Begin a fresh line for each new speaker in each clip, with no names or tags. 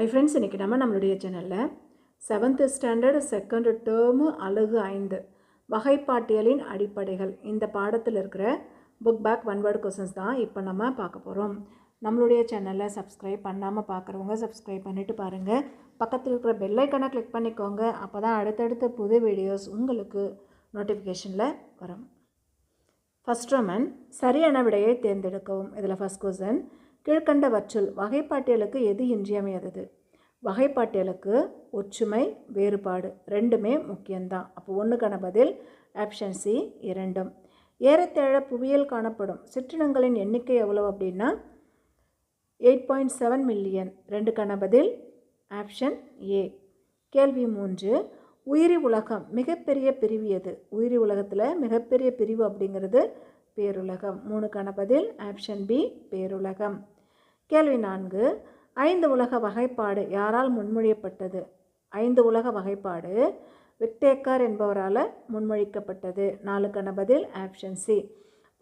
ஐ friends இன்றைக்கி நம்ம நம்மளுடைய சேனலில் செவன்த்து ஸ்டாண்டர்ட் செகண்ட் டேர்மு அழகு ஐந்து வகைப்பாட்டியலின் அடிப்படைகள். இந்த பாடத்தில் இருக்கிற book back one word questions தான் இப்போ நம்ம பார்க்க போகிறோம் நம்மளுடைய சேனலை சப்ஸ்கிரைப் பண்ணாமல் பார்க்குறவங்க சப்ஸ்கிரைப் பண்ணிவிட்டு பாருங்கள் பக்கத்தில் இருக்கிற பெல்லைக்கனை கிளிக் பண்ணிக்கோங்க. அப்போ தான் அடுத்தடுத்த புது வீடியோஸ் உங்களுக்கு நோட்டிஃபிகேஷனில் வரும். ஃபஸ்ட் ரொமன் சரியான விடையை தேர்ந்தெடுக்கவும். இதில் ஃபஸ்ட் கொஸ்டின் கீழ்கண்டவற்றுள் வகைப்பாட்டியலுக்கு எது இன்றியமையாதது? வகைப்பாட்டியலுக்கு ஒற்றுமை வேறுபாடு ரெண்டுமே முக்கியம்தான். அப்போ ஒன்றுக்கான பதில் ஆப்ஷன் சி இரண்டும். ஏறத்தேழ புவியியல் காணப்படும் சிற்றினங்களின் எண்ணிக்கை எவ்வளவு அப்படின்னா எயிட் பாயிண்ட் செவன் மில்லியன் ரெண்டுக்கான பதில் ஆப்ஷன் ஏ கேள்வி மூன்று. உயிரி உலகம் மிகப்பெரிய பிரிவு எது உயிரி உலகத்தில் மிகப்பெரிய பிரிவு அப்படிங்கிறது பேருலகம். மூணுக்கான பதில் ஆப்ஷன் பி பேருலகம். கேள்வி நான்கு. ஐந்து உலக வகைப்பாடு யாரால் முன்மொழியப்பட்டது? ஐந்து உலக வகைப்பாடு. விக்டேக்கர் என்பவரால் முன்மொழிக்கப்பட்டது. நாலுக்கான பதில் ஆப்ஷன் சி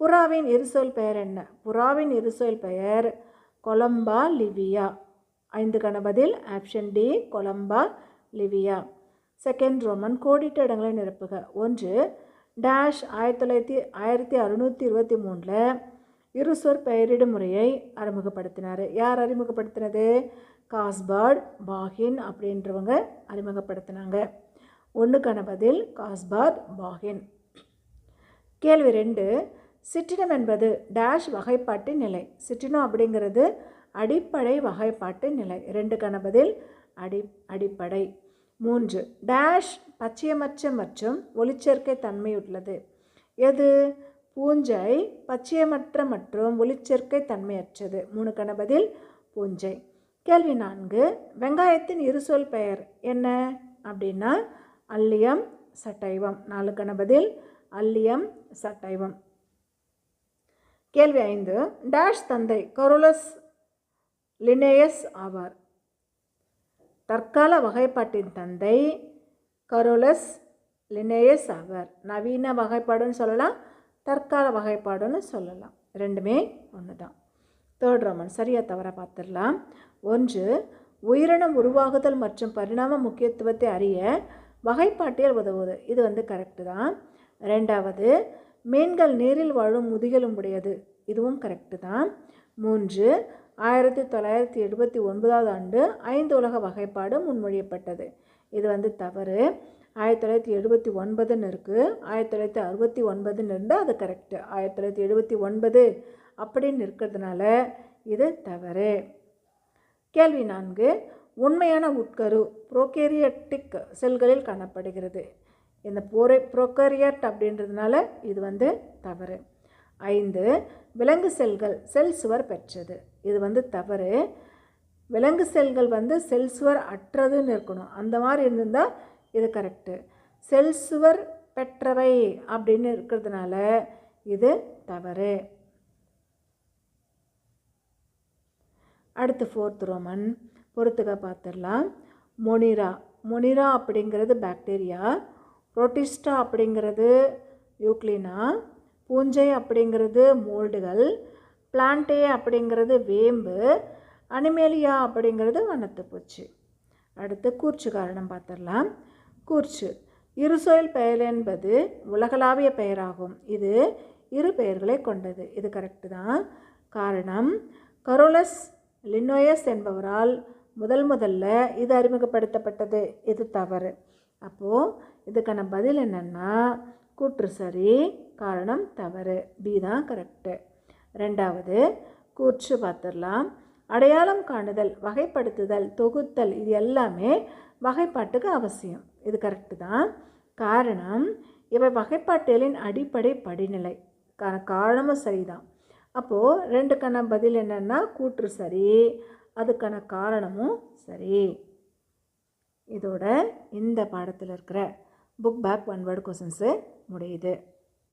புறாவின் இருசொல் பெயர் என்ன? புறாவின் இருசொல் பெயர் கொலம்பா லிவியா. ஐந்துக்கான பதில் option D Columba livia. Second Roman கோடிட்ட இடங்களை நிரப்புக. ஒன்று டேஷ் ஆயிரத்தி தொள்ளாயிரத்தி ஆயிரத்தி அறுநூற்றி இருபத்தி மூணில் இருசொற் பெயரிடும் முறையை அறிமுகப்படுத்தினார். யார் அறிமுகப்படுத்தினது? காஸ்பார்ட் பாகின் அப்படின்றவங்க அறிமுகப்படுத்தினாங்க. ஒன்றுக்கான பதில் காஸ்பார்ட் பாகின் கேள்வி ரெண்டு சிற்றினம் என்பது டேஷ் வகைப்பாட்டு நிலை. சிற்றினம் அப்படிங்கிறது அடிப்படை வகைப்பாட்டு நிலை. ரெண்டுக்கான பதில் அடி அடிப்படை. மூன்று டேஷ் பச்சையமற்ற மற்றும் ஒளிச்சேர்க்கை தன்மையுள்ளது. எது? பூஞ்சை பச்சையமற்ற மற்றும் ஒளிச்சேர்க்கை தன்மையற்றது. மூணு கணபதில் பூஞ்சை. கேள்வி நான்கு வெங்காயத்தின் இருசொல் பெயர் என்ன? அப்படின்னா அல்லியம் சட்டைவம். நாலு பதில் அல்லியம் சட்டைவம். கேள்வி ஐந்து டேஷ் தந்தை கரோலஸ் லினேயஸ் ஆவார். தற்கால வகைப்பாட்டின் தந்தை கரோலஸ் லினேயஸ் ஆவார். நவீன வகைப்பாடுன்னு சொல்லலாம். தற்கால வகைப்பாடுன்னு சொல்லலாம். ரெண்டுமே ஒன்று தான் தேர்ட் ரோமன் சரியா தவற பார்த்துடலாம். ஒன்று உயிரினம் உருவாகுதல் மற்றும் பரிணாம முக்கியத்துவத்தை அறிய வகைப்பாட்டியல் உதவுவது. இது வந்து கரெக்டு தான். ரெண்டாவது மீன்கள் நீரில் வாழும் முதுகெலும் உடையது இதுவும் கரெக்டு தான். மூன்று ஆயிரத்தி தொள்ளாயிரத்தி எழுபத்தி ஒன்பதாவது ஆண்டு ஐந்து உலக வகைப்பாடு முன்மொழியப்பட்டது. இது வந்து தவறு. ஆயிரத்தி தொள்ளாயிரத்தி எழுபத்தி ஒன்பதுன்னு இருக்குது ஆயிரத்தி தொள்ளாயிரத்தி அறுபத்தி ஒன்பதுன்னு இருந்தால் அது கரெக்டு ஆயிரத்தி தொள்ளாயிரத்தி எழுபத்தி ஒன்பது அப்படின்னு இருக்கிறதுனால இது தவறு. கேள்வி நான்கு உண்மையான உட்கரு ப்ரோகேரியட்டிக் செல்களில் காணப்படுகிறது. இந்த போரே ப்ரோகேரியட் அப்படின்றதுனால இது வந்து தவறு. ஐந்து விலங்கு செல்கள் செல் சுவர் பெற்றது. இது வந்து தவறு. விலங்கு செல்கள் வந்து செல் சுவர் அற்றதுன்னு இருக்கணும். அந்த மாதிரி இருந்திருந்தால் இது கரெக்டு செல் சுவர் பெற்றவை அப்படின்னு இருக்கிறதுனால இது தவறு. அடுத்து ஃபோர்த் ரோமன் பொறுத்துக்க பார்த்துடலாம் மொனிரா மொனிரா அப்படிங்கிறது பாக்டீரியா புரோட்டிஸ்டா அப்படிங்கிறது யூக்ளினா பூஞ்சை அப்படிங்கிறது மோல்டுகள் பிளான்டே அப்படிங்கிறது வேம்பு அனிமேலியா அப்படிங்கிறது வண்ணத்துப்பூச்சி. அடுத்து கூர்ச்சி காரணம் பார்த்துடலாம் கூர்ச்சு. இருசொல் பெயர் என்பது உலகளாவிய பெயராகும். இது இரு பெயர்களை கொண்டது. இது கரெக்டு தான். காரணம் கரோலஸ் லின்னோயஸ் என்பவரால் முதல் முதல்ல இது அறிமுகப்படுத்தப்பட்டது. இது தவறு. அப்போது இதுக்கான பதில் என்னென்னா கூற்று சரி காரணம் தவறு. பி தான் கரெக்டு ரெண்டாவது கூற்று பார்த்துடலாம். அடையாளம் காணுதல் வகைப்படுத்துதல் தொகுத்தல் இது எல்லாமே வகைப்பாட்டுக்கு அவசியம். இது கரெக்டு தான். காரணம் இவை வகைப்பாட்டியலின் அடிப்படை படிநிலை. காரணமும் சரிதான். அப்போது ரெண்டுக்கான பதில் என்னென்னா கூற்று சரி. அதுக்கான காரணமும் சரி. இதோட இந்த பாடத்தில் இருக்கிற book back one word questions முடியுது.